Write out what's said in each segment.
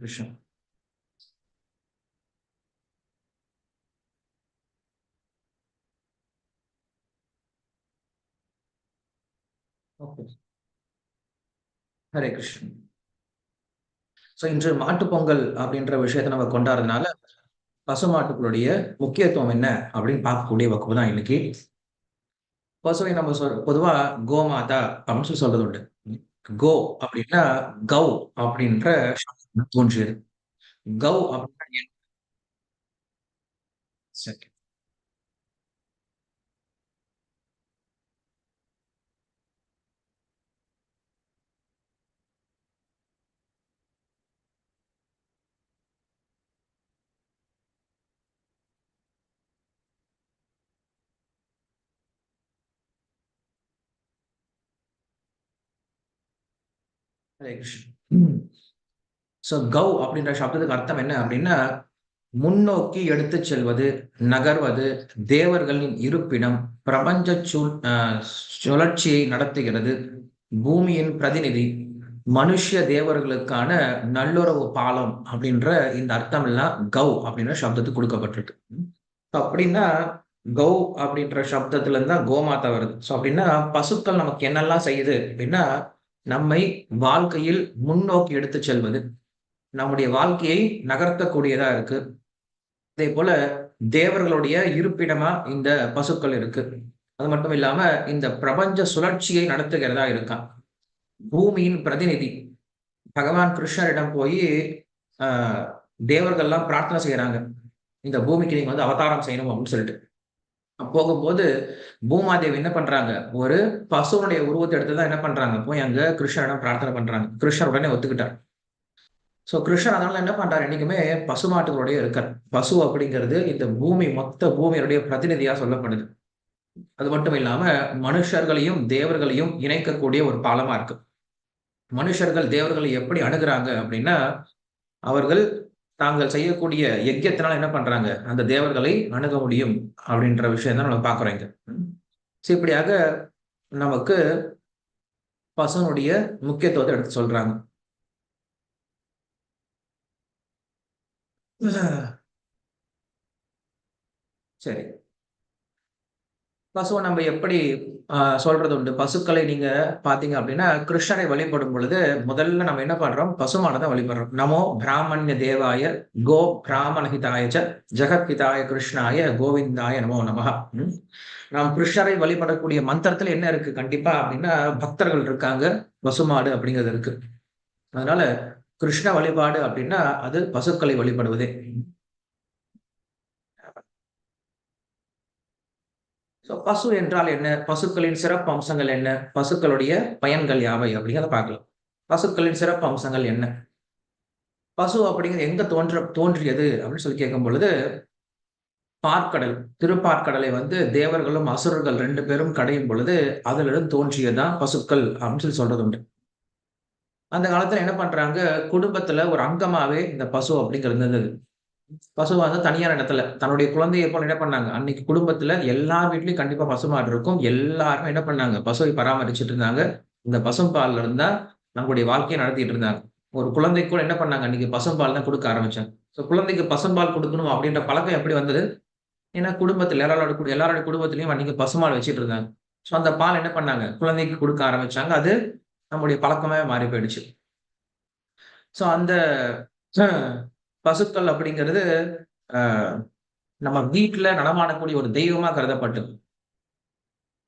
விஷயம் okay Hare Krishnan so இன்று மாட்டுப் பொங்கல் அப்படின்ற விஷயத்தை நம்ம கொண்டாடுறதுனால பசுமாட்டுக்களுடைய முக்கியத்துவம் என்ன அப்படின்னு பார்க்கக்கூடிய வகுப்பு தான் இன்னைக்கு. பசுவை நம்ம சொல் பொதுவா கோமாதா அப்படின்னு சொல்லி சொல்றது உண்டு. கோ அப்படின்னா கௌ அப்படின்ற சப்தம் தோன்றியது கௌ அப்படின்னா என்ன? சரி ஹரே கிருஷ்ணன் ஸோ கௌ அப்படின்ற சப்தத்துக்கு அர்த்தம் என்ன அப்படின்னா முன்னோக்கி எடுத்து செல்வது நகர்வது தேவர்களின் இருப்பிடம் பிரபஞ்ச சூழ் சுழற்சியை நடத்துகிறது பூமியின் பிரதிநிதி மனுஷ தேவர்களுக்கான நல்லுறவு பாலம் அப்படின்ற இந்த அர்த்தம் எல்லாம் கௌ அப்படின்ற சப்தத்துக்கு கொடுக்கப்பட்டிருக்கு. அப்படின்னா கௌ அப்படின்ற சப்தத்துல இருந்தா தான் கோமாதா வருது. ஸோ அப்படின்னா பசுக்கள் நமக்கு என்னெல்லாம் செய்யுது அப்படின்னா நம்மை வாழ்க்கையில் முன்னோக்கி எடுத்து செல்வது நம்முடைய வாழ்க்கையை நகர்த்தக்கூடியதா இருக்கு. அதே போல தேவர்களுடைய இருப்பிடமா இந்த பசுக்கள் இருக்கு. அது மட்டும் இல்லாம இந்த பிரபஞ்ச சுழற்சியை நடத்துகிறதா இருக்கான். பூமியின் பிரதிநிதி. பகவான் கிருஷ்ணரிடம் போய் தேவர்கள்லாம் பிரார்த்தனை செய்யறாங்க இந்த பூமிக்கு நீங்க வந்து அவதாரம் செய்யணும் அப்படின்னு சொல்லிட்டு. போகும்போது பூமாதேவி என்ன பண்றாங்க? ஒரு பசுவனுடைய உருவத்தை எடுத்து தான் என்ன பண்றாங்க? போய் அங்க கிருஷ்ணரிடம் பிரார்த்தனை பண்றாங்க. கிருஷ்ணர் உடனே ஒத்துக்கிட்டார். ஸோ கிருஷ்ணர் அதனால என்ன பண்றாரு? என்னைக்குமே பசுமாட்டுகளுடைய இருக்கார். பசு அப்படிங்கிறது இந்த பூமி மொத்த பூமியினுடைய பிரதிநிதியா சொல்லப்படுது. அது மட்டும் இல்லாம மனுஷர்களையும் தேவர்களையும் இணைக்கக்கூடிய ஒரு பாலமா இருக்கு. மனுஷர்கள் தேவர்களை எப்படி அணுகிறாங்க அப்படின்னா அவர்கள் தாங்கள் செய்யக்கூடிய யஜ்யத்தினால என்ன பண்றாங்க? அந்த தேவர்களை அணுக முடியும் அப்படின்ற விஷயம் தான் நம்ம பார்க்குறோம் இங்க. ஸோ இப்படியாக நமக்கு பசுனுடைய முக்கியத்துவத்தை எடுத்து சொல்றாங்க. சரி. பசுவை நம்ம எப்படி ஆஹ், சொல்றது உண்டு? பசுக்களை நீங்க பாத்தீங்க அப்படின்னா கிருஷ்ணரை வழிபடும் பொழுது முதல்ல நம்ம என்ன பண்றோம்? பசுமானதான் வழிபடுறோம். நமோ பிராமணிய தேவாய கோ பிராமணஹிதாய ச ஜெகத்பிதாய கிருஷ்ணாய கோவிந்தாய நமோ நமகா நாம் கிருஷ்ணரை வழிபடக்கூடிய மந்திரத்துல என்ன இருக்கு? கண்டிப்பா அப்படின்னா பக்தர்கள் இருக்காங்க. பசுமாடு அப்படிங்கிறது இருக்கு. அதனால கிருஷ்ண வழிபாடு அப்படின்னா அது பசுக்களை வழிபடுவதே. ஸோ பசு என்றால் என்ன? பசுக்களின் சிறப்பு அம்சங்கள் என்ன? பசுக்களுடைய பயன்கள் யாவை? அப்படிங்கிறத பார்க்கலாம். பசுக்களின் சிறப்பு அம்சங்கள் என்ன? பசு அப்படிங்கிறது எங்க தோன்ற தோன்றியது? அப்படின்னு சொல்லி கேட்கும் பொழுது பார்க்கடல் திருப்பார்க்கடலை வந்து தேவர்களும் அசுரர்கள் ரெண்டு பேரும் கடையும் பொழுது அதிலிருந்து தோன்றியதுதான் பசுக்கள் அப்படின்னு சொல்லி சொல்றது உண்டு அந்த காலத்துல என்ன பண்றாங்க? குடும்பத்துல ஒரு அங்கமாவே இந்த பசு அப்படிங்கிறது இருந்தது. பசு வந்து தனியார் இடத்துல தன்னுடைய குழந்தையை போல என்ன பண்ணாங்க? அன்னைக்கு குடும்பத்துல எல்லா வீட்லயும் கண்டிப்பா பசுமாடு இருக்கும். எல்லாருமே என்ன பண்ணாங்க? பசுவை பராமரிச்சுட்டு இருந்தாங்க. இந்த பசும்பால்ல இருந்தா நம்மளுடைய வாழ்க்கையை நடத்திட்டு இருந்தாங்க. ஒரு குழந்தைக்கு கூட என்ன பண்ணாங்க? அன்னைக்கு பசும்பால் தான் கொடுக்க ஆரம்பிச்சாங்க. ஸோ குழந்தைக்கு பசும்பால் கொடுக்கணும் அப்படின்ற பழக்கம் எப்படி வந்தது? ஏன்னா குடும்பத்துல எல்லாரோட எல்லாரோட குடும்பத்திலையும் அன்னைக்கு பசுமால் வச்சுட்டு இருந்தாங்க. ஸோ அந்த பால் என்ன பண்ணாங்க? குழந்தைக்கு கொடுக்க ஆரம்பிச்சாங்க. அது நம்முடைய பழக்கமே மாறி போயிடுச்சு. ஸோ அந்த பசுக்கள் அப்படிங்கிறது நம்ம வீட்டில் நடமாடக்கூடிய ஒரு தெய்வமாக கருதப்பட்டது.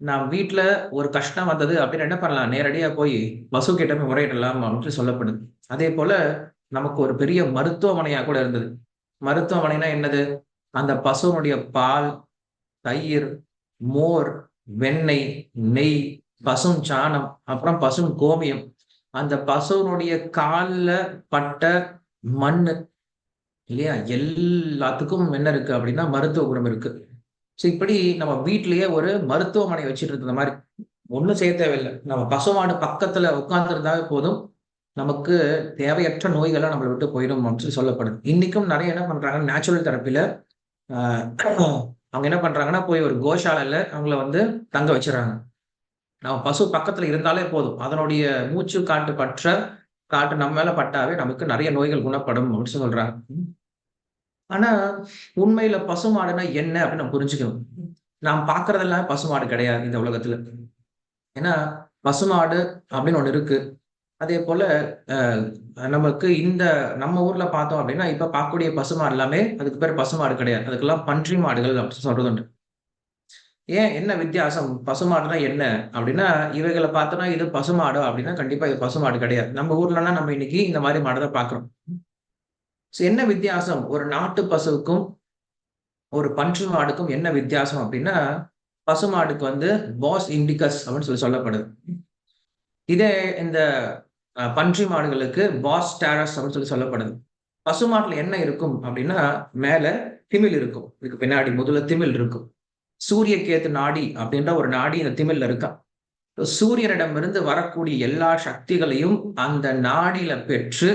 நாம் வீட்டில் ஒரு கஷ்டம் வந்தது அப்படின்னு என்ன பண்ணலாம்? நேரடியாக போய் பசு கிட்டமே முறையிடலாம் அப்படின்னு சொல்லப்படுது. அதே போல நமக்கு ஒரு பெரிய மருத்துவமனையாக கூட இருந்தது. மருத்துவமனைனா என்னது? அந்த பசுனுடைய பால் தயிர் மோர் வெண்ணெய் நெய் பசும் சாணம் அப்புறம் பசும் கோமியம். அந்த பசுனுடைய காலில் பட்ட மண் இல்லையா? எல்லாத்துக்கும் என்ன இருக்கு அப்படின்னா மருத்துவ குணம் இருக்கு. ஸோ இப்படி நம்ம வீட்டிலேயே ஒரு மருத்துவமனை வச்சுட்டு இருந்த மாதிரி. ஒன்றும் செய்ய தேவையில்லை. நம்ம பசுமாடு பக்கத்துல உட்கார்ந்துருந்தாவே போதும். நமக்கு தேவையற்ற நோய்கள்லாம் நம்மளை விட்டு போயிடும் அப்படின்னு சொல்லப்படுது. இன்னைக்கும் நிறைய என்ன பண்றாங்க நேச்சுரல் தெரப்பில அவங்க என்ன பண்றாங்கன்னா போய் ஒரு கோஷாலையில் அவங்கள வந்து தங்க வச்சிடறாங்க. நம்ம பசு பக்கத்துல இருந்தாலே போதும் அதனுடைய மூச்சு காட்டு பற்ற காற்று நம்ம மேல பட்டாவே நமக்கு நிறைய நோய்கள் குணப்படும் அப்படின்னு சொல்றாங்க. ஆனா, உண்மையில பசுமாடுன்னா என்ன அப்படின்னு நம்ம புரிஞ்சுக்கணும். நாம் பார்க்கிறதெல்லாம் பசுமாடு கிடையாது இந்த உலகத்துல. ஏன்னா, பசுமாடு அப்படின்னு ஒண்ணு இருக்கு. அதே போல நமக்கு இந்த நம்ம ஊர்ல பார்த்தோம் அப்படின்னா, இப்ப பார்க்கக்கூடிய பசுமாடு எல்லாமே அதுக்கு பேர் பசுமாடு கிடையாது. அதுக்கெல்லாம் பன்றி மாடுகள் அப்படின்னு சொல்றது உண்டு. ஏன் என்ன வித்தியாசம்? பசுமாடுனா என்ன? அப்படின்னா, இவைகளை பார்த்தோம்னா இது பசுமாடு அப்படின்னா கண்டிப்பா இது பசுமாடு கிடையாது. நம்ம ஊர்லலாம் நம்ம இன்னைக்கு இந்த மாதிரி மாடு தான் பாக்குறோம் ஸோ என்ன வித்தியாசம்? ஒரு நாட்டு பசுவுக்கும், ஒரு பன்றி மாடுக்கும் என்ன வித்தியாசம் அப்படின்னா, பசுமாடுக்கு வந்து பாஸ் இண்டிகஸ் அப்படின்னு சொல்லி சொல்லப்படுது. இதே இந்த பன்றி மாடுகளுக்கு பாஸ் டேரஸ் அப்படின்னு சொல்லி சொல்லப்படுது. பசுமாட்டுல என்ன இருக்கும் அப்படின்னா, மேல திமில் இருக்கும். இதுக்கு பின்னாடி முதல்ல திமில் இருக்கும். சூரிய கேத்து நாடி அப்படின்ற ஒரு நாடி இந்த திமிழ்ல இருக்காம். சூரியனிடமிருந்து வரக்கூடிய எல்லா சக்திகளையும் அந்த நாடியில பெற்று,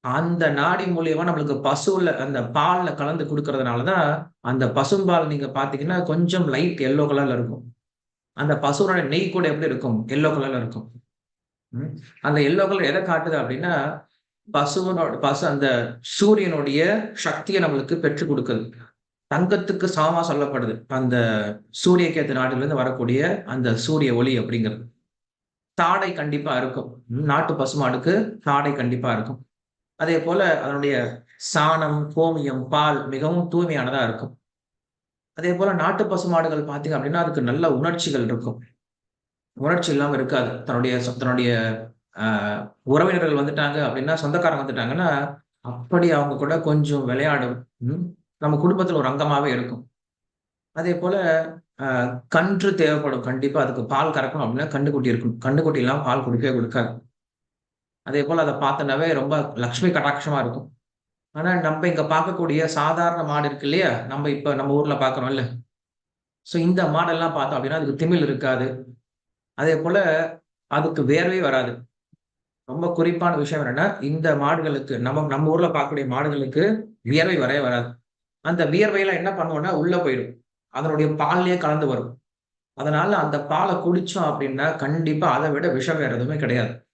அந்த நாடி மூலியமா நம்மளுக்கு பசுல அந்த பால்ல கலந்து கொடுக்கறதுனாலதான் அந்த பசும்பால் நீங்க பார்த்தீங்கன்னா, கொஞ்சம் லைட் எல்லோ கலர்ல இருக்கும். அந்த பசுவோட நெய் கூட எப்படி இருக்கும்? எல்லோ கலர்ல இருக்கும். ம். அந்த எல்லோ கலர் எதை காட்டுது அப்படின்னா, பசுவனோட பசு அந்த சூரியனுடைய சக்தியை நம்மளுக்கு பெற்றுக் கொடுக்குது தங்கத்துக்கு சமமா சொல்லப்படுது. அந்த சூரிய கேத்து நாட்டிலிருந்து வரக்கூடிய அந்த சூரிய ஒளி அப்படிங்கிறது. தாடை கண்டிப்பா இருக்கும். ம். நாட்டு பசுமாடுக்கு தாடை கண்டிப்பா இருக்கும். அதே போல் அதனுடைய சாணம், கோமியம், பால் மிகவும் தூய்மையானதா இருக்கும். அதே போல் நாட்டு பசுமாடுகள் பார்த்தீங்க அப்படின்னா, அதுக்கு நல்ல உணர்ச்சிகள் இருக்கும். உணர்ச்சி இல்லாமல் இருக்காது. தன்னுடைய சொ தன்னுடைய உறவினர்கள் வந்துட்டாங்க அப்படின்னா, சொந்தக்காரங்க வந்துட்டாங்கன்னா, அப்படி அவங்க கூட கொஞ்சம் விளையாடும். நம்ம குடும்பத்துல ஒரு அங்கமாவே இருக்கும். அதே போல் கன்று தேவைப்படும். கண்டிப்பா அதுக்கு பால் கறக்கணும் அப்படின்னா, கண்டுக்குட்டி இருக்கணும். கன்னுக்குட்டி பால் பால் குடிக்கவே அதே போல் அதை பார்த்தோனாவே ரொம்ப லக்ஷ்மி கடாட்சமா இருக்கும். ஆனா, நம்ம இங்க பார்க்கக்கூடிய சாதாரண மாடு இருக்கு இல்லையா? நம்ம இப்ப நம்ம ஊர்ல பார்க்கிறோம்ல. சோ இந்த மாடெல்லாம் பார்த்தோம் அப்படின்னா, அதுக்கு திமில் இருக்காது. அதே போல் அதுக்கு வேர்வை வராது. ரொம்ப குறிப்பான விஷயம் என்னன்னா, இந்த மாடுகளுக்கு நம்ம நம்ம ஊர்ல பார்க்கக்கூடிய மாடுகளுக்கு வியர்வை வரவே வராது. அந்த வியர்வைலாம் என்ன பண்ணுவோம்னா உள்ள போயிடும். அதனுடைய பால்லயே கலந்து வரும். அதனால அந்த பாலை குடிச்சோம் அப்படின்னா, கண்டிப்பா அதை விட விஷம் வேற எதுவுமே கிடையாது.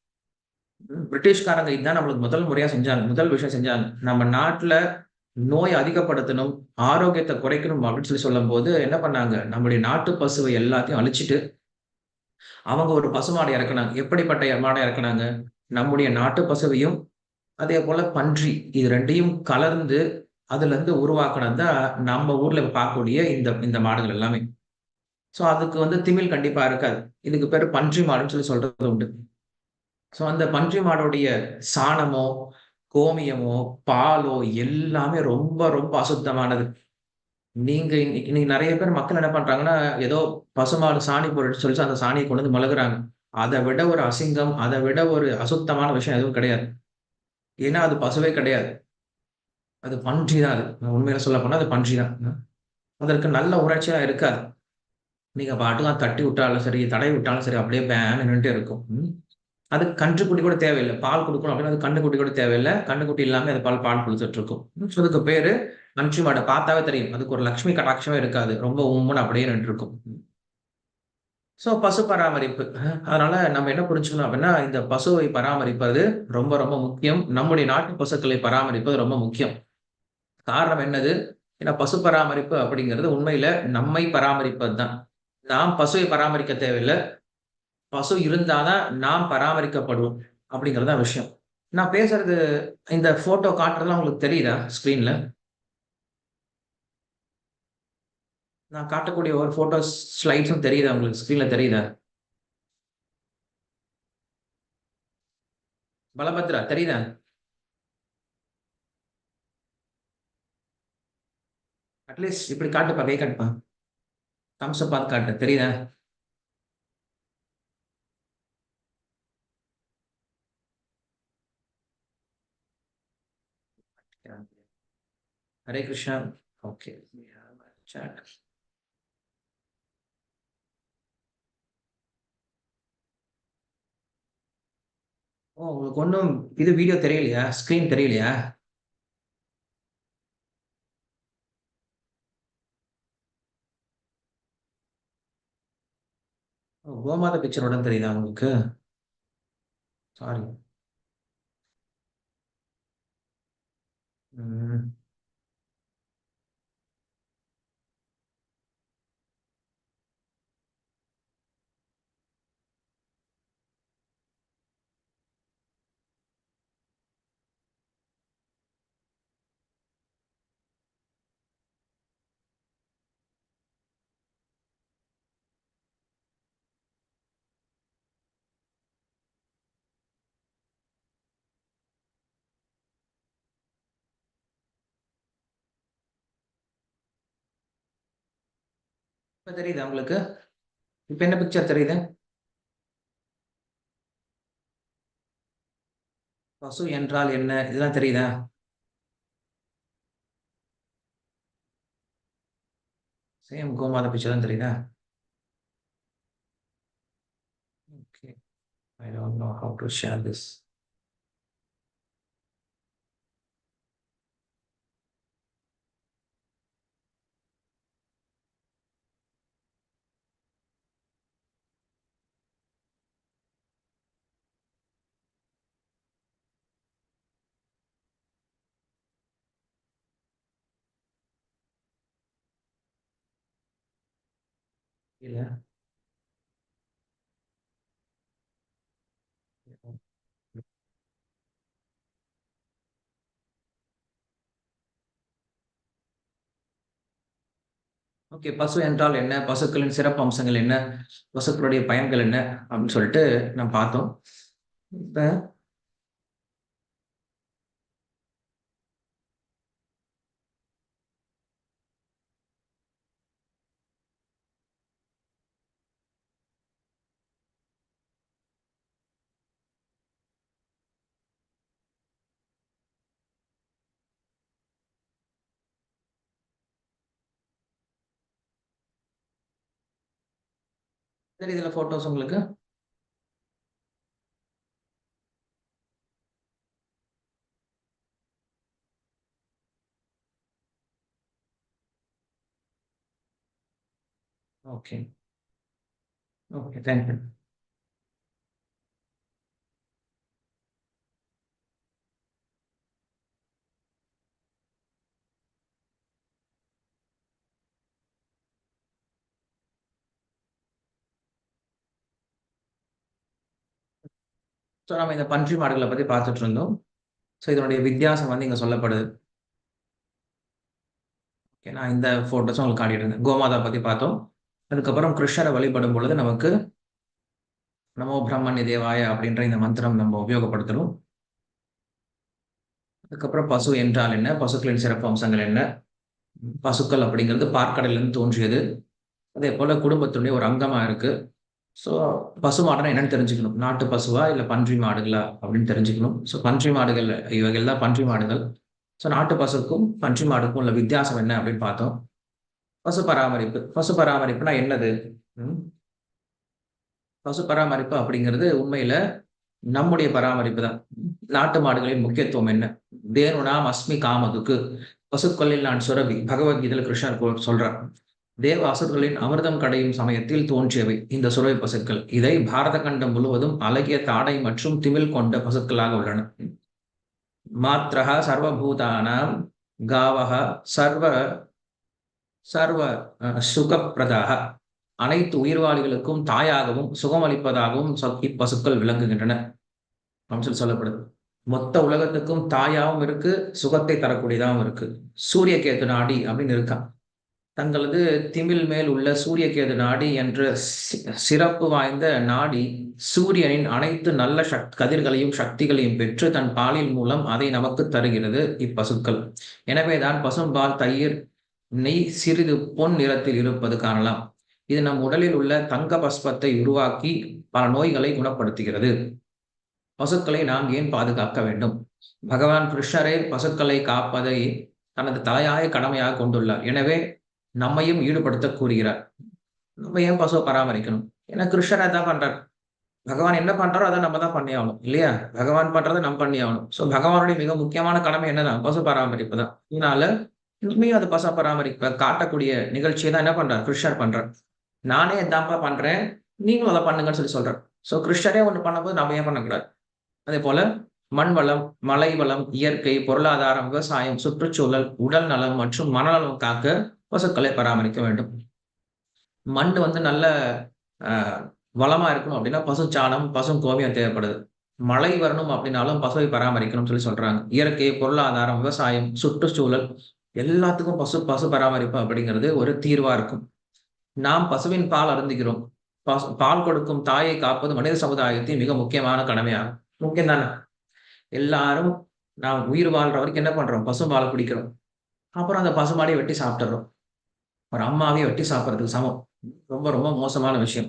பிரிட்டிஷ்காரங்க இதான் நம்மளுக்கு முதல் முறையா செஞ்சாங்க. முதல் விஷயம் செஞ்சாங்க. நம்ம நாட்டுல நோய் அதிகப்படுத்தணும், ஆரோக்கியத்தை குறைக்கணும் அப்படின்னு சொல்லி சொல்லும்போது என்ன பண்ணாங்க, நம்மளுடைய நாட்டு பசுவை எல்லாத்தையும் அழிச்சிட்டு அவங்க ஒரு பசுமாடை இறக்குனாங்க. எப்படிப்பட்ட மாடை இறக்குனாங்க? நம்முடைய நாட்டு பசுவையும், அதே போல பன்றி இது ரெண்டையும் கலந்து அதுலருந்து உருவாக்கணும் தான் நம்ம ஊர்ல பார்க்கக்கூடிய இந்த இந்த மாடுகள் எல்லாமே. சோ அதுக்கு வந்து திமில் கண்டிப்பா இருக்காது. இதுக்கு பேர் பன்றி மாடுன்னு சொல்லி சொல்றது உண்டு. சோ அந்த பன்றி மாடுடைய சாணமோ, கோமியமோ, பாலோ எல்லாமே ரொம்ப ரொம்ப அசுத்தமானது. நீங்க இன்னைக்கு நிறைய பேர் மக்கள் என்ன பண்றாங்கன்னா, ஏதோ பசுமாடு சாணி பொருள் சொல்லி அந்த சாணியை கொண்டு வந்து மலகுறாங்க அதை விட ஒரு அசிங்கம், அதை விட ஒரு அசுத்தமான விஷயம் எதுவும் கிடையாது. ஏன்னா அது பசுவே கிடையாது. அது பன்றி தான் அது. உண்மையில சொல்லப்போனா அது பன்றி தான். அதற்கு நல்ல உணர்ச்சிலாம் இருக்காது. நீங்க பாட்டுலாம் தட்டி விட்டாலும் சரி, தடை விட்டாலும் சரி, அப்படியே பேன்னு நின்றுட்டு இருக்கும். அது கன்றுக்குட்டி கூட தேவையில்லை பால் கொடுக்கணும் அப்படின்னா, அது கன்னுக்குட்டி கூட தேவையில்ல. குட்டி இல்லாமல் அது பால் பால் குடுத்துட்டு இருக்கும். ஸோ அதுக்கு பேரு பன்றி மாடு. பார்த்தாவே தெரியும். அதுக்கு ஒரு லக்ஷ்மி கடாட்சமே இருக்காது. ரொம்ப உம்முன்னு அப்படியே நின்றுருக்கும் ஸோ பசு பராமரிப்பு. அதனால நம்ம என்ன புரிஞ்சுக்கணும் அப்படின்னா, இந்த பசுவை பராமரிப்பது ரொம்ப ரொம்ப முக்கியம். நம்முடைய நாட்டு பசுக்களை பராமரிப்பது ரொம்ப முக்கியம். காரணம் என்னது? ஏன்னா பசு பராமரிப்பு அப்படிங்கிறது உண்மையில நம்மை பராமரிப்பது தான். நாம் பசுவை பராமரிக்க தேவையில்லை பசு இருந்தாதான் நாம் பராமரிக்கப்படுவோம். அப்படிங்கிறது தான் விஷயம். நான் பேசுறது இந்த ஃபோட்டோ காட்டுறதுலாம் உங்களுக்கு தெரியுதா? ஸ்க்ரீன்ல? நான் காட்டக்கூடிய ஒரு ஃபோட்டோஸ், ஸ்லைட்ஸும் தெரியுதா உங்களுக்கு? ஸ்க்ரீன்ல தெரியுதா? பலபத்ரா தெரியுதா? அட்லீஸ்ட் இப்படி காட்டுப்பா. கை காட்டுப்பா. தம்ஸ் அப் பார்த்து காட்டு. தெரியுதா? ஹரே கிருஷ்ணா. ஓகே. சாட். ஓ! உங்களுக்கு ஒன்றும் இது வீடியோ தெரியலையா? ஸ்க்ரீன் தெரியலையா? கோமாத பிக்சருடன் தெரியுதா உங்களுக்கு? சாரி இப்போ தெரியுதா உங்களுக்கு? இப்போ என்ன பிக்சர் தெரியுது? பசு என்றால் என்ன? இதெல்லாம் தெரியுதா? சேம் கோமாதா பிக்சர் தான் தெரியுதா? Okay I don't know how to share this இல்ல. ஓகே. பசு என்றால் என்ன? பசுக்களின் சிறப்பு அம்சங்கள் என்ன? பசுக்களுடைய பயன்கள் என்ன? அப்படின்னு சொல்லிட்டு நம்ம பார்த்தோம். இப்போ தெரியுதுல ஃபோட்டோஸ் உங்களுக்கு? ஓகே. ஓகே. தேங்க் ஸோ நம்ம இந்த பன்றி மாடுகளை பற்றி பார்த்துட்டு இருந்தோம். ஸோ இதனுடைய வித்தியாசம் வந்து இங்கே சொல்லப்படுது. ஓகே. நான் இந்த ஃபோட்டோஸும் உங்களுக்கு காட்டிட்டு இருந்தேன். கோமாதா பற்றி பார்த்தோம். அதுக்கப்புறம் கிருஷ்ணரை வழிபடும் பொழுது நமக்கு நமோ பிரம்மன் தேவாய அப்படின்ற இந்த மந்திரம் நம்ம உபயோகப்படுத்தணும் அதுக்கப்புறம் பசு என்றால் என்ன? பசுக்களின் சிறப்பு அம்சங்கள் என்ன? பசுக்கள் அப்படிங்கிறது பார்க்கடலிருந்து தோன்றியது. அதே போல குடும்பத்தினுடைய ஒரு அங்கமாக இருக்குது ஸோ பசு மாடுனா என்னன்னு தெரிஞ்சுக்கணும். நாட்டு பசுவா? இல்லை பன்றி மாடுகளா? அப்படின்னு தெரிஞ்சுக்கணும். ஸோ பன்றி மாடுகள் இவைகள் தான் பன்றி மாடுகள். ஸோ நாட்டு பசுக்கும், பன்றி மாடுக்கும் உள்ள வித்தியாசம் என்ன அப்படின்னு பார்த்தோம். பசு பராமரிப்பு. பசு பராமரிப்புனா என்னது? பசு பராமரிப்பு அப்படிங்கிறது உண்மையில நம்முடைய பராமரிப்பு தான். நாட்டு மாடுகளின் முக்கியத்துவம் என்ன? தேனுனாம் அஸ்மி காமதுக்கு. பசுக்கொல்லில் நான் சுரபி. பகவத்கீதையில் கிருஷ்ணர் கொ சொல்றார். தேவ அசுரர்களின் அமிர்தம் கடையும் சமயத்தில் தோன்றியவை இந்த சுரவை பசுக்கள். இதை பாரத கண்டம் முழுவதும் அழகிய தாடை மற்றும் திமில் கொண்ட பசுக்களாக உள்ளன. மாத்திரா சர்வபூதானாம் காவக சர்வ சர்வ சுகப்பிரதாக அனைத்து உயிர்வாளிகளுக்கும் தாயாகவும், சுகமளிப்பதாகவும் இப்பசுக்கள் விளங்குகின்றன. அப்படின்னு சொல்லி சொல்லப்படுது. மொத்த உலகத்துக்கும் தாயாகவும் இருக்கு, சுகத்தை தரக்கூடியதாகவும் இருக்கு. சூரியகேது நாடி அப்படின்னு இருக்கான். தங்களது திமில் மேல் உள்ள சூரியகேது நாடி என்ற சி சிறப்பு வாய்ந்த நாடி சூரியனின் அனைத்து நல்ல சக் கதிர்களையும், சக்திகளையும் பெற்று தன் பாலின் மூலம் அதை நமக்கு தருகிறது இப்பசுக்கள். எனவேதான் பசும்பால், தயிர், நெய் சிறிது பொன் நிறத்தில் இருப்பது காணலாம். இது நம் உடலில் உள்ள தங்க பஸ்பத்தை உருவாக்கி பல நோய்களை குணப்படுத்துகிறது. பசுக்களை நாம் ஏன் பாதுகாக்க வேண்டும்? பகவான் கிருஷ்ணரே பசுக்களை காப்பதை தனது தலையாய கடமையாக கொண்டுள்ளார். எனவே நம்மையும் ஈடுபடுத்த கூறுகிறார். நம்ம ஏன் பசுவை பராமரிக்கணும்? ஏன்னா கிருஷ்ணர் அதான் பண்றார். பகவான் என்ன பண்றாரோ அதை நம்ம தான் பண்ணி ஆகணும். இல்லையா? பகவான் பண்றதை நம்ம பண்ணி ஆகணும். ஸோ பகவானுடைய மிக முக்கியமான கடமை என்னதான்? பசு பராமரிப்பு தான். இதனால இனிமேயும் அது பசு பராமரிப்ப காட்டக்கூடிய நிகழ்ச்சியை தான் என்ன பண்றார்? கிருஷ்ணர் பண்றார். நானே இதான்ப்பா பண்றேன். நீங்களும் அதை பண்ணுங்கன்னு சொல்லி சொல்றார். ஸோ கிருஷ்ணரே ஒன்று பண்ணும்போது நம்ம ஏன் பண்ணக்கூடாது? அதே போல மண் வளம், மலை வளம், இயற்கை, பொருளாதாரம், விவசாயம், சுற்றுச்சூழல், உடல் நலம் மற்றும் மனநலம் காக்க பசுக்களை பராமரிக்க வேண்டும். மண் வந்து நல்ல வளமாக வளமா இருக்கணும் அப்படின்னா, பசு சாணம் பசும் கோமியம் தேவைப்படுது. மழை வரணும் அப்படின்னாலும் பசுவை பராமரிக்கணும்னு சொல்லி சொல்றாங்க. இயற்கை, பொருளாதாரம், விவசாயம், சுற்றுச்சூழல் எல்லாத்துக்கும் பசு பசு பராமரிப்பு அப்படிங்கிறது ஒரு தீர்வா இருக்கும். நாம் பசுவின் பால் அருந்துகிறோம். பசு பால் கொடுக்கும் தாயை காப்பது மனித சமுதாயத்தின் மிக முக்கியமான கடமையாகும். முக்கியம் தானே! எல்லாரும் நாம் உயிர் வாழ்ற வரைக்கும் என்ன பண்றோம்? பசும்பால குடிக்கிறோம். அப்புறம் அந்த பசுமாடியை வெட்டி சாப்பிட்டுறோம் ஒரு அம்மாவையே வெட்டி சாப்பிட்றதுக்கு சமம். ரொம்ப ரொம்ப மோசமான விஷயம்.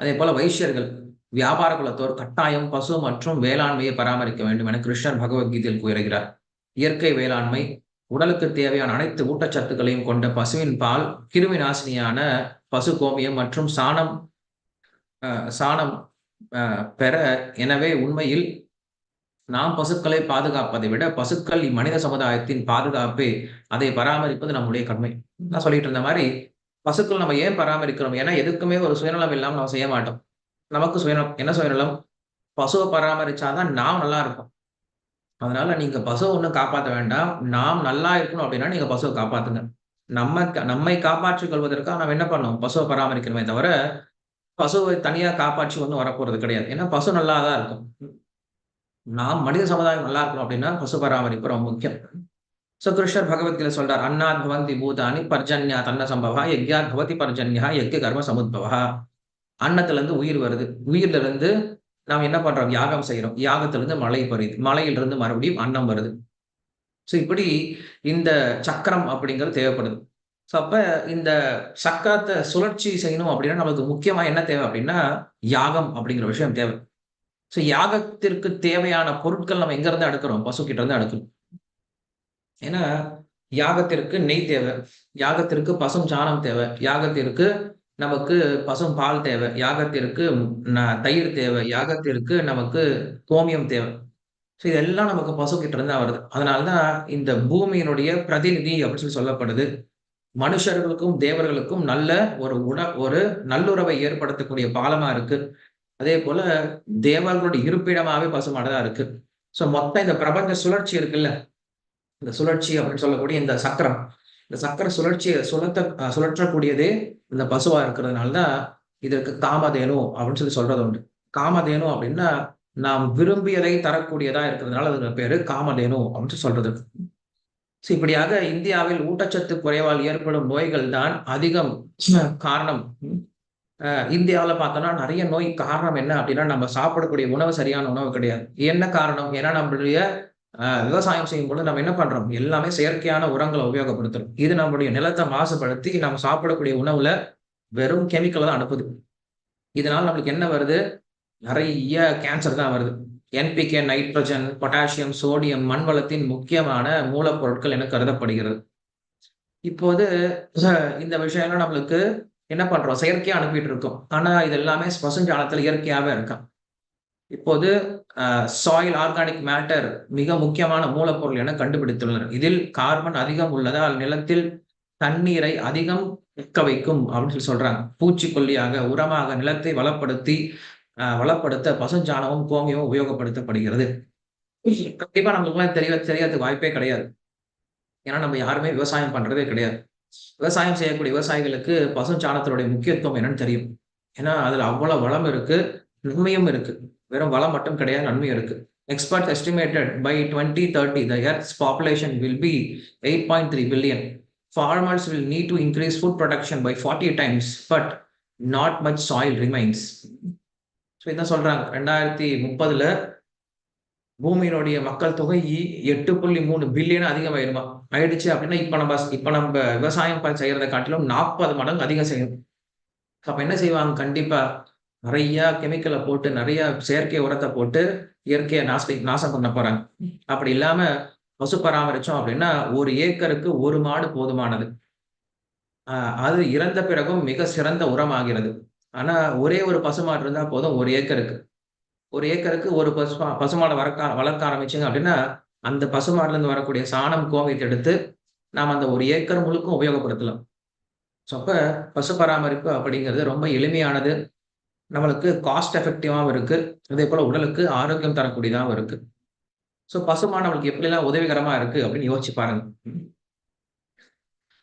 அதே போல வைஷ்யர்கள், வியாபார குலத்தோர் கட்டாயம் பசு மற்றும் வேளாண்மையை பராமரிக்க வேண்டும் என கிருஷ்ணர் பகவத்கீதையில் கூறுகிறார். இயற்கை வேளாண்மை, உடலுக்கு தேவையான அனைத்து ஊட்டச்சத்துக்களையும் கொண்ட பசுவின் பால், கிருமி நாசினியான பசு கோமியம் மற்றும் சாணம் சாணம் பெற எனவே உண்மையில் நாம் பசுக்களை பாதுகாப்பதை விட, பசுக்கள் இம்மனித சமுதாயத்தின் பாதுகாப்பே. அதை பராமரிப்பது நம்முடைய கடமை. நான் சொல்லிட்டு இருந்த மாதிரி பசுக்கள் நம்ம ஏன் பராமரிக்கிறோம்? ஏன்னா, எதுக்குமே ஒரு சுயநலம் இல்லாமல் நம்ம செய்ய மாட்டோம். நமக்கு சுயநலம். என்ன சுயநலம்? பசுவை பராமரிச்சாதான் நாம் நல்லா இருப்போம். அதனால நீங்க பசுவை ஒண்ணும் காப்பாற்ற வேண்டாம். நாம் நல்லா இருக்கணும் அப்படின்னா, நீங்க பசுவை காப்பாத்துங்க. நம்ம நம்மை காப்பாற்றிக் கொள்வதற்காக நாம் என்ன பண்ணோம் பசுவை பராமரிக்கணுமே தவிர, பசுவை தனியா காப்பாற்றி ஒன்றும் வரப்போறது கிடையாது. ஏன்னா, பசு நல்லா தான் இருக்கும். நாம் மனித சமுதாயம் நல்லா இருக்கணும் அப்படின்னா, பசு பராமரிப்பு ரொம்ப முக்கியம். ஸோ கிருஷ்ணர் பகவத்கீதையில சொல்றார், "அன்னாத் பவந்தி பூதானி பர்ஜன்யா தன்ன சம்பவா யக்ஞாத் பவதி பர்ஜன்யா யக்ஞ கர்ம சமுத்பவः." அன்னத்திலிருந்து உயிர் வருது. உயிர்ல இருந்து நாம் என்ன பண்றோம்? யாகம் செய்யறோம் யாகத்திலிருந்து மழை பொழியுது. மலையிலிருந்து மறுபடியும் அன்னம் வருது. ஸோ இப்படி இந்த சக்கரம் அப்படிங்கிறது தேவைப்படுது. ஸோ அப்ப இந்த சக்கரத்தை சுழற்சி செய்யணும் அப்படின்னா, நமக்கு முக்கியமா என்ன தேவை அப்படின்னா, யாகம் அப்படிங்கிற விஷயம் தேவை. ஸோ யாகத்திற்கு தேவையான பொருட்கள் நம்ம எங்கேருந்து எடுக்கிறோம்? பசுகிட்ட இருந்து எடுக்கிறோம். ஏன்னா, யாகத்திற்கு நெய் தேவை. யாகத்திற்கு பசும் சாணம் தேவை. யாகத்திற்கு நமக்கு பசும் பால் தேவை. யாகத்திற்கு ந தயிர் தேவை. யாகத்திற்கு நமக்கு கோமியம் தேவை. ஸோ இதெல்லாம் நமக்கு பசுகிட்ட இருந்து தான் வருது. அதனால தான் இந்த பூமியினுடைய பிரதிநிதி அப்படின்னு சொல்லி சொல்லப்படுது. மனுஷர்களுக்கும், தேவர்களுக்கும் நல்ல ஒரு உண ஒரு நல்லுறவை ஏற்படுத்தக்கூடிய பாலமா இருக்கு. அதேபோல தேவர்களுடைய இருப்பிடமாவே பசுமாடு தான் இருக்கு. ஸோ மொத்த இந்த பிரபஞ்ச சுழற்சி இருக்குல்ல, இந்த சுழற்சி அப்படின்னு சொல்லக்கூடிய இந்த சக்கரம். இந்த சக்கர சுழற்சிய சுழத்த சுழற்றக்கூடியதே இந்த பசுவா இருக்கிறதுனால தான், இதற்கு காமதேனு அப்படின்னு சொல்லி சொல்றது உண்டு. காமதேனு அப்படின்னா, நாம் விரும்பியதை தரக்கூடியதா இருக்கிறதுனால அதுக்கு பேரு காமதேனு அப்படின்னு சொல்றது. ஸோ இப்படியாக இந்தியாவில் ஊட்டச்சத்து குறைவால் ஏற்படும் நோய்கள் தான் அதிகம் காரணம். இந்தியாவில் பார்த்தோம்னா நிறைய நோய் காரணம் என்ன அப்படின்னா, நம்ம சாப்பிடக்கூடிய உணவு சரியான உணவு கிடையாது. என்ன காரணம்? ஏன்னா நம்மளுடைய விவசாயம் செய்யும்பொழுது நம்ம என்ன பண்றோம்? எல்லாமே செயற்கையான உரங்களை உபயோகப்படுத்துறோம். இது நம்மளுடைய நிலத்தை மாசுபடுத்தி, நம்ம சாப்பிடக்கூடிய உணவுல வெறும் கெமிக்கலை தான் அனுப்புது. இதனால நம்மளுக்கு என்ன வருது? நிறைய கேன்சர் தான் வருது. என்பிகே, நைட்ரஜன், பொட்டாசியம், சோடியம் மண் வளத்தின் முக்கியமான மூலப்பொருட்கள் என கருதப்படுகிறது. இப்போது இந்த விஷயம்லாம் நம்மளுக்கு என்ன பண்றோம்? செயற்கையா அனுப்பிட்டு இருக்கோம். ஆனா இது எல்லாமே பசுஞ்சாணத்துல இயற்கையாவே இருக்கான் இப்போது சாயில் ஆர்கானிக் மேட்டர் மிக முக்கியமான மூலப்பொருள் என கண்டுபிடித்துள்ளனர். இதில் கார்பன் அதிகம் உள்ளதால் நிலத்தில் தண்ணீரை அதிகம் நிற்க வைக்கும் அப்படின்னு சொல்லி சொல்றாங்க. பூச்சிக்கொல்லியாக, உரமாக நிலத்தை வளப்படுத்தி வளப்படுத்த பசுஞ்சாணமும், கோமியமும் உபயோகப்படுத்தப்படுகிறது. கண்டிப்பா நம்மளுக்கெல்லாம் தெரிய தெரியறதுக்கு வாய்ப்பே கிடையாது. ஏன்னா நம்ம யாருமே விவசாயம் பண்றதே கிடையாது. விவசாயம் செய்யக்கூடிய விவசாயிகளுக்கு பசுஞ்சாணத்தினுடைய முக்கியத்துவம் என்னன்னு தெரியும். ஏன்னா அதுல அவ்வளவு வளம் இருக்கு, நன்மையும் இருக்கு. வெறும் வளம் மட்டும் கிடையாது, நன்மையும் இருக்கு. Experts estimated by 2030 the earth's population will be 8.3 billion. Farmers will need to increase food production by 40 times, but not much soil remains. So இதான் சொல்றாங்க. 2030ல பூமியினுடைய மக்கள் தொகை 8.3 பில்லியன் அதிகமாயிருமா. ஆயிடுச்சு அப்படின்னா, இப்ப நம்ம இப்ப நம்ம விவசாயம் செய்யறதை செய்யறத காட்டிலும் 40 மடங்கு அதிகம் செய்யணும். அப்ப என்ன செய்வாங்க? கண்டிப்பா நிறைய கெமிக்கலை போட்டு, நிறைய செயற்கை உரத்தை போட்டு இயற்கையை நாஸ்தி நாசம் பண்ண போறாங்க. அப்படி இல்லாம பசு பராமரிச்சோம் அப்படின்னா, ஒரு ஏக்கருக்கு ஒரு மாடு போதுமானது. அது இறந்த பிறகும் மிக சிறந்த உரமாகிறது. ஆனா ஒரே ஒரு பசுமாடு இருந்தா போதும் ஒரு ஏக்கருக்கு. ஒரு ஏக்கருக்கு ஒரு பசு பசுமாடை வளர்க்க வளர்க்க ஆரம்பிச்சீங்க அப்படின்னா, அந்த பசுமாடுலருந்து வரக்கூடிய சாணம், கோவையை எடுத்து நாம் அந்த ஒரு ஏக்கர் முழுக்கும் உபயோகப்படுத்தலாம். ஸோ அப்போ பசு பராமரிப்பு அப்படிங்கிறது ரொம்ப எளிமையானது. நம்மளுக்கு காஸ்ட் எஃபெக்ட்டிவ்வாகவும் இருக்குது அதே போல் உடலுக்கு ஆரோக்கியம் தரக்கூடியதாகவும் இருக்குது ஸோ பசுமாடு நம்மளுக்கு எப்படிலாம் உதவிகரமாக இருக்குது அப்படின்னு யோசிச்சு பாருங்க.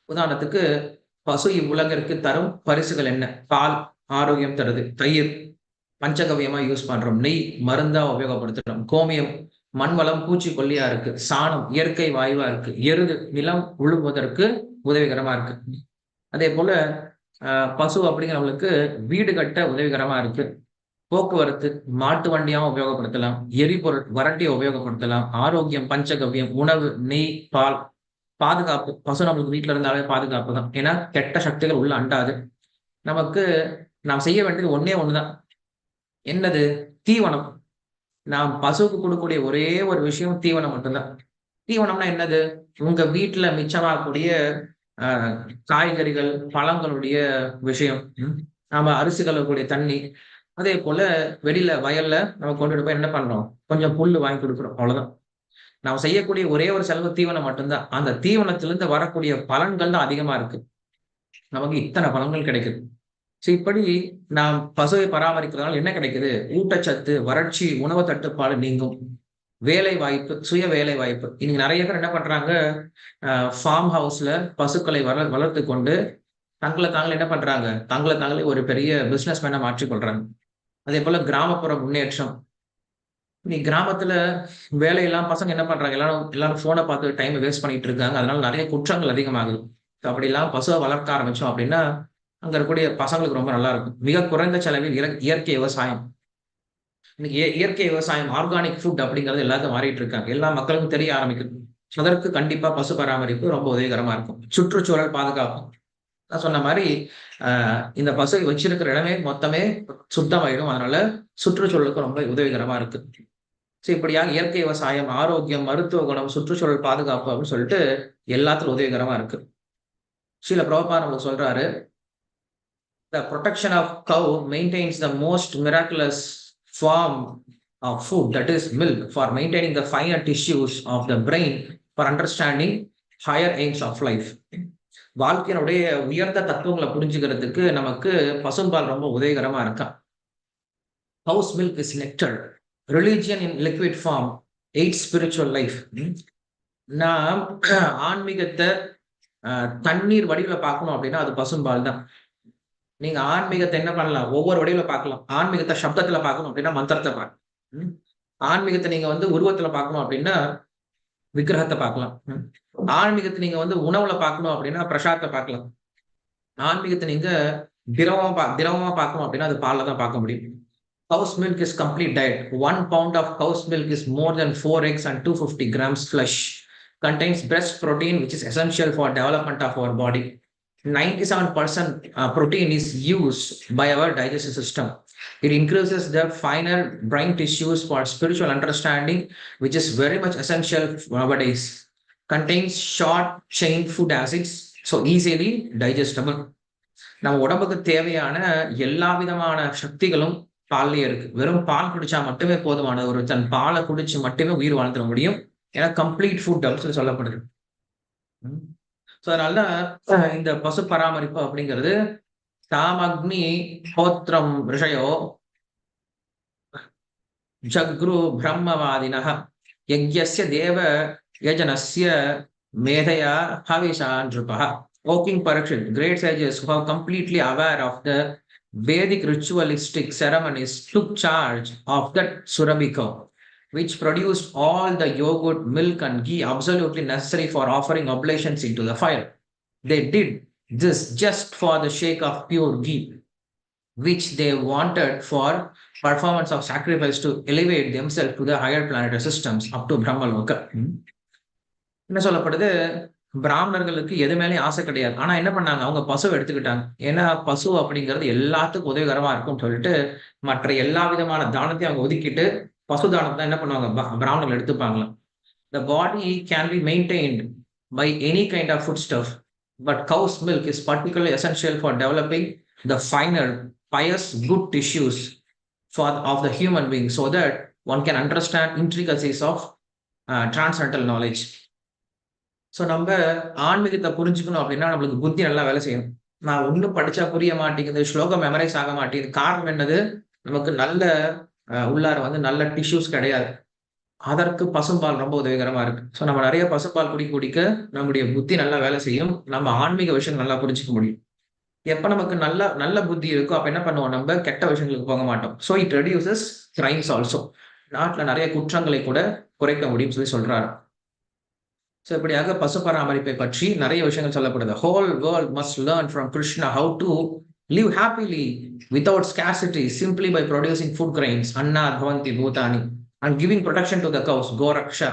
உதாரணத்துக்கு பசு இவ்வுலகிற்கு தரும் பரிசுகள் என்ன? பால் ஆரோக்கியம் தருது. தயிர் பஞ்சகவியமா யூஸ் பண்றோம். நெய் மருந்தா உபயோகப்படுத்துறோம். கோமியம் மண்வளம் பூச்சிக்கொல்லியா இருக்கு. சாணம் இயற்கை வாயுவா இருக்கு. எருது நிலம் உழுவதற்கு உதவிகரமா இருக்கு. அதே போல பசு அப்படிங்கிறவங்களுக்கு வீடு கட்ட உதவிகரமா இருக்கு. போக்குவரத்து மாட்டு வண்டியாவும் உபயோகப்படுத்தலாம். எரிபொருள் வரட்டியை உபயோகப்படுத்தலாம். ஆரோக்கியம் பஞ்சகவ்யம் உணவு நெய் பால் பாதுகாப்பு. பசு நம்மளுக்கு வீட்டுல இருந்தாலே பாதுகாப்பு தான். ஏன்னா கெட்ட சக்திகள் உள்ள அண்டாது. நமக்கு நாம் செய்ய வேண்டியது ஒன்னே ஒண்ணுதான். என்னது? தீவனம். நாம் பசுவுக்கு கொடுக்கக்கூடிய ஒரே ஒரு விஷயம் தீவனம் மட்டும்தான். தீவனம்னா என்னது? உங்க வீட்டுல மிச்சமாகக்கூடிய காய்கறிகள் பழங்களுடைய விஷயம். நாம அரிசி கலக்கூடிய தண்ணி. அதே போல வெளியில வயல்ல நம்ம கொண்டுட்டு போய் என்ன பண்றோம்? கொஞ்சம் புல்லு வாங்கி கொடுக்குறோம். அவ்வளவுதான். நாம் செய்யக்கூடிய ஒரே ஒரு செலவு தீவனம் மட்டும்தான். அந்த தீவனத்திலிருந்து வரக்கூடிய பலன்கள் தான் அதிகமா இருக்கு. நமக்கு இத்தனை பலன்கள் கிடைக்குது. ஸோ இப்படி நாம் பசுவை பராமரிக்கிறதால என்ன கிடைக்குது? ஊட்டச்சத்து வறட்சி உணவு தட்டுப்பாடு நீங்கும். வேலை வாய்ப்பு சுய வேலை வாய்ப்பு. இன்னைக்கு நிறைய பேர் என்ன பண்றாங்க? ஃபார்ம் ஹவுஸ்ல பசுக்களை வள வளர்த்து கொண்டு தங்களை தாங்களே என்ன பண்றாங்க? தங்களை தாங்களே ஒரு பெரிய பிசினஸ் மேனை மாற்றிக்கொள்றாங்க அதே போல கிராமப்புற முன்னேற்றம். நீ கிராமத்துல வேலையெல்லாம் பசங்க என்ன பண்றாங்க? எல்லாரும் எல்லாரும் போனை பார்த்து டைம் வேஸ்ட் பண்ணிட்டு இருக்காங்க. அதனால நிறைய குற்றங்கள் அதிகமாகுது. அப்படிலாம் பசுவை வளர்க்க ஆரம்பிச்சோம் அப்படின்னா அங்க இருக்கக்கூடிய பசங்களுக்கு ரொம்ப நல்லா இருக்கும் மிக குறைந்த செலவில் இயற்கை விவசாயம். இன்னைக்கு இயற்கை விவசாயம் ஆர்கானிக் ஃபுட் அப்படிங்கிறது எல்லாத்தையும் மாறிட்டு இருக்காங்க. எல்லா மக்களுக்கும் தெரிய ஆரம்பிக்கணும் அதற்கு கண்டிப்பா பசு பராமரிப்பு ரொம்ப உதவிகரமா இருக்கும். சுற்றுச்சூழல் பாதுகாப்பு. நான் சொன்ன மாதிரி இந்த பசு வச்சிருக்கிற இடமே மொத்தமே சுத்தமாயிடும். அதனால சுற்றுச்சூழலுக்கு ரொம்ப உதவிகரமா இருக்கு. ஸோ இப்படியாக இயற்கை விவசாயம் ஆரோக்கியம் மருத்துவ குணம் சுற்றுச்சூழல் பாதுகாப்பு அப்படின்னு சொல்லிட்டு எல்லாத்துக்கும் உதவிகரமா இருக்கு. சில பிரபா நம்மளுக்கு சொல்றாரு the protection of cow maintains the most miraculous form of food, that is milk, for maintaining the finer tissues of the brain for understanding higher aims of life. வாழ்க்கையினுடைய உயர்ந்த தத்துவங்களை புரிஞ்சுக்கிறதுக்கு நமக்கு பசும்பால் ரொம்ப உதயகரமா இருக்கான் cow's milk is nectar religion in liquid form aid spiritual life நாம் ஆன்மீகத்தை தண்ணீர் வடிவில் பார்க்கணும் அப்படின்னா அது பசும்பால் தான் நீங்க ஆன்மீகத்தை என்ன பண்ணலாம்? ஒவ்வொரு வடிவில பார்க்கலாம். ஆன்மீகத்தை சப்தத்துல பார்க்கணும் அப்படின்னா மந்திரத்தை பார்க்கணும் ஆன்மீகத்தை நீங்க வந்து உருவத்துல பார்க்கணும் அப்படின்னா விக்கிரகத்தை பார்க்கலாம். ஆன்மீகத்தை நீங்க வந்து உணவுல பார்க்கணும் அப்படின்னா பிரசாதத்தை பார்க்கலாம். ஆன்மீகத்தை நீங்க திரவமா பா திரவமா பார்க்கணும் அப்படின்னா அது பால்ல தான் பார்க்க முடியும். Cow's milk is complete diet one pound of cow's milk is more than four eggs and two fifty grams flesh contains best protein which is essential for development of our body 97% uh, protein is used by our digestive system. It increases the finer brain tissues for spiritual understanding, which is very much essential nowadays. Contains short chain food acids, so easily digestible. நம்ம உடம்புக்கு தேவையான எல்லா விதமான சக்திகளும் பால்லே இருக்கு வெறும் பால் குடிச்சா மட்டுமே போதுமானது ஒரு தன் பாலை குடிச்சு மட்டுமே உயிர் வாழ்ந்துட முடியும் ஏன்னா கம்ப்ளீட் ஃபுட் அப்படின்னு சொல்லி சொல்லப்படுது ஸோ அதனாலதான் இந்த பசு பராமரிப்பு அப்படிங்கிறது தாமக்னி ஹோத்திரம் ரிஷயோ ஜக்ரு பிரம்மவாதின யஜ்யஸ்ய தேவ யஜனஸ்ய மேதையா Havisha Nirupa Oking Parikshit, great sages who are completely aware of the Vedic ritualistic ceremonies took charge of that Surabika which produced all the yogurt, milk, and ghee absolutely necessary for offering oblations into the fire. They did this just for the sake of pure ghee, which they wanted for performance of sacrifice to elevate themselves to the higher planetary systems up to Brahmaloka. என்ன சொல்லப்படுது பிராமணர்களுக்கு எது மேலேயும் ஆசை கிடையாது ஆனா என்ன பண்ணாங்க அவங்க பசுவை எடுத்துக்கிட்டாங்க ஏன்னா பசு அப்படிங்கிறது எல்லாத்துக்கும் உதவிகரமா இருக்கும்னு சொல்லிட்டு மற்ற எல்லா விதமான தானத்தையும் அவங்க ஒதுக்கிட்டு பசுதானம் தான் என்ன பண்ணுவாங்க? பிராமணர்கள் எடுத்துப்பாங்களாம். The body can be maintained by any kind of food stuff but cow's milk is particular essential for developing the final pious good tissues for of the human being so that one can understand intricacies of transcendental knowledge so நம்ம ஆன்மீகத்தை புரிஞ்சுக்கணும் அப்படின்னா நம்மளுக்கு புத்தி நல்லா வேலை செய்யணும் நான் ஒன்றும் படிச்சா புரிய மாட்டேங்குது ஸ்லோகம் மெமரைஸ் ஆக மாட்டேங்குது. காரணம் என்னது? நமக்கு நல்ல உள்ளார வந்து நல்ல டிஷ்யூஸ் கிடையாது அதற்கு பசும்பால் ரொம்ப உதவிகரமா இருக்கு. ஸோ நம்ம நிறைய பசும்பால் குடி குடிக்க நம்முடைய புத்தி நல்லா வேலை செய்யும். நம்ம ஆன்மீக விஷயம் நல்லா புரிஞ்சுக்க முடியும். எப்ப நமக்கு நல்ல நல்ல புத்தி இருக்கோ, அப்ப என்ன பண்ணுவோம் நம்ம கெட்ட விஷயங்களுக்கு போக மாட்டோம். So it reduces crimes also. நாட்டில் நிறைய குற்றங்களை கூட குறைக்க முடியும்னு சொல்லி சொல்றாரு. ஸோ இப்படியாக பசு பராமரிப்பை பற்றி நிறைய விஷயங்கள் சொல்லப்படுது. Whole world must learn from Krishna how to Live happily without scarcity simply by producing food grains அன்னாத் பவந்தி பூதானி and giving protection to the cows கோரக்ஷா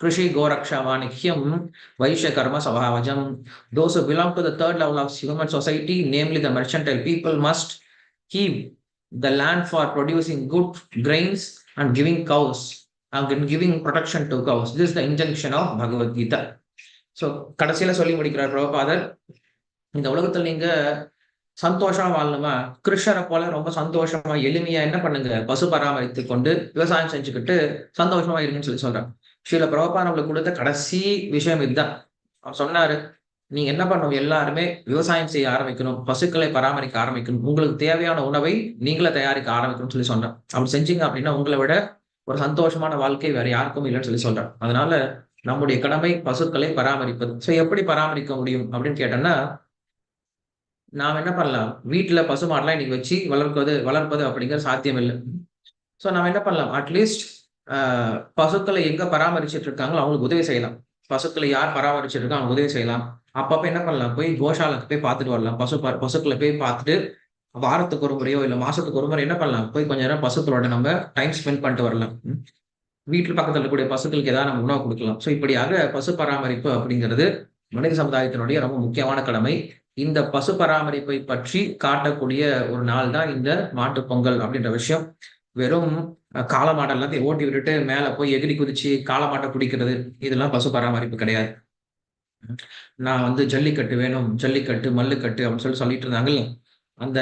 Krishi Goraksha Vanikyam Vaishya Karma Savavajam. Those who belong to the third level of human society, namely the mercantile people, must keep the land for producing good grains and giving cows and giving protection to cows. This is the injunction of Bhagavad Gita. So கடைசியில சொல்லி முடிக்கிறார் பிரபுபாதர் இந்த உலகத்துல நீங்க சந்தோஷமா வாழணுமா கிருஷ்ணரை போல ரொம்ப சந்தோஷமா எளிமையா என்ன பண்ணுங்க? பசு பராமரித்து கொண்டு விவசாயம் செஞ்சுக்கிட்டு சந்தோஷமா இருங்கன்னு சொல்லி சொல்றாங்க. ஸ்ரீல பிரபா நம்மளுக்கு கொடுத்த கடைசி விஷயம் இதுதான். அவர் சொன்னாரு நீங்க என்ன பண்ணணும்? எல்லாருமே விவசாயம் செய்ய ஆரம்பிக்கணும். பசுக்களை பராமரிக்க ஆரம்பிக்கணும். உங்களுக்கு தேவையான உணவை நீங்களே தயாரிக்க ஆரம்பிக்கணும்னு சொல்லி சொல்றேன் அப்படி செஞ்சீங்க அப்படின்னா உங்களை விட ஒரு சந்தோஷமான வாழ்க்கை வேற யாருக்கும் இல்லைன்னு சொல்லி சொல்றேன் அதனால நம்முடைய கடமை பசுக்களை பராமரிப்பது. ஸோ எப்படி பராமரிக்க முடியும்? அப்படின்னு கேட்டோம்னா நாம் என்ன பண்ணலாம்? வீட்டில் பசுமாடெலாம் இன்னைக்கு வச்சு வளர்ப்பது வளர்ப்பது அப்படிங்கிற சாத்தியம் இல்லை. ஸோ நாம் என்ன பண்ணலாம்? அட்லீஸ்ட் பசுக்களை எங்கே பராமரிச்சுட்டு இருக்காங்களோ அவங்களுக்கு உதவி செய்யலாம். பசுக்களை யார் பராமரிச்சுட்டு இருக்கா அவங்க உதவி செய்யலாம். அப்பப்போ என்ன பண்ணலாம்? போய் கோஷாலுக்கு போய் பார்த்துட்டு வரலாம். பசு பசுக்களை போய் பார்த்துட்டு வாரத்துக்கு ஒரு முறையோ இல்லை மாசத்துக்கு ஒரு முறை என்ன பண்ணலாம்? போய் கொஞ்ச நேரம் பசுக்களோட நம்ம டைம் ஸ்பெண்ட் பண்ணிட்டு வரலாம். வீட்டில் பக்கத்தில் இருக்கக்கூடிய பசுக்களுக்கு ஏதாவது நம்ம உணவு கொடுக்கலாம். ஸோ இப்படியாக பசு பராமரிப்பு அப்படிங்கிறது மனித சமுதாயத்தினுடைய ரொம்ப முக்கியமான கடமை. இந்த பசு பராமரிப்பை பற்றி காட்டக்கூடிய ஒரு நாள் தான் இந்த மாட்டு பொங்கல் அப்படின்ற விஷயம். வெறும் காளமாடை எல்லாத்தையும் ஓட்டி விட்டுட்டு மேல போய் எகிரி குதிச்சு காலமாட்டை பிடிக்கிறது இதெல்லாம் பசு பராமரிப்பு கிடையாது. நான் வந்து ஜல்லிக்கட்டு வேணும் ஜல்லிக்கட்டு மல்லுக்கட்டு அப்படின்னு சொல்லி சொல்லிட்டு இருந்தாங்கல்ல. அந்த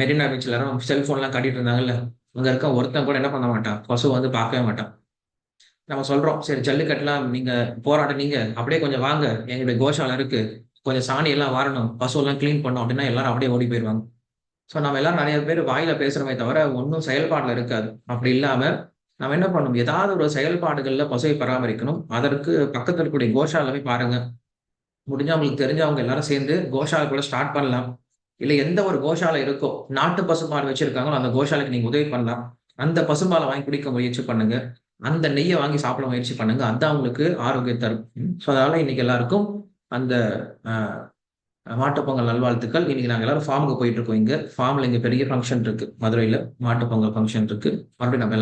மெரினா பீச்ல எல்லாரும் செல்போன்லாம் காட்டிட்டு இருந்தாங்கல்ல. அங்க இருக்க ஒருத்தன் கூட என்ன பண்ண மாட்டான். பசு வந்து பார்க்கவே மாட்டான். நம்ம சொல்றோம் சரி ஜல்லிக்கட்டுலாம் நீங்க போராட்டம் நீங்க அப்படியே கொஞ்சம் வாங்க. எங்களுடைய கோஷாலம் இருக்கு. கொஞ்சம் சாணி எல்லாம் வாரணும் பசு எல்லாம் கிளீன் பண்ணும் அப்படின்னா எல்லாரும் அப்படியே ஓடி போயிடுவாங்க ஸோ நம்ம எல்லாரும் நிறைய பேர் வாயில பேசுறோமே தவிர ஒன்றும் செயல்பாடுல இருக்காது. அப்படி இல்லாம நம்ம என்ன பண்ணணும்? ஏதாவது ஒரு செயல்பாடுகள்ல பசுவை பராமரிக்கணும். அதற்கு பக்கத்தில் இருக்கக்கூடிய கோஷாலை போய் பாருங்க. முடிஞ்சா அவங்களுக்கு தெரிஞ்சவங்க எல்லாரும் சேர்ந்து கோஷாலை கூட ஸ்டார்ட் பண்ணலாம். இல்லை எந்த ஒரு கோஷாலை இருக்கோ நாட்டு பசுமாடு வச்சிருக்காங்களோ அந்த கோஷாலைக்கு நீங்க உதவி பண்ணலாம். அந்த பசும்பாலை வாங்கி குடிக்க முயற்சி பண்ணுங்க. அந்த நெய்யை வாங்கி சாப்பிட முயற்சி பண்ணுங்க. அதுதான் உங்களுக்கு ஆரோக்கியம் தரும். ஸோ அதனால இன்னைக்கு எல்லாருக்கும் அந்த மாட்டுப்பொங்கல் நல்வாழ்த்துக்கள். இன்னைக்கு நாங்கள் எல்லாரும் ஃபார்முக்கு போயிட்டு இருக்கோம் இங்க. ஃபார்ம்ல இங்க பெரிய ஃபங்க்ஷன் இருக்கு. மதுரையில மாட்டுப்பொங்கல் ஃபங்க்ஷன் இருக்கு. மறுபடியும் நம்ம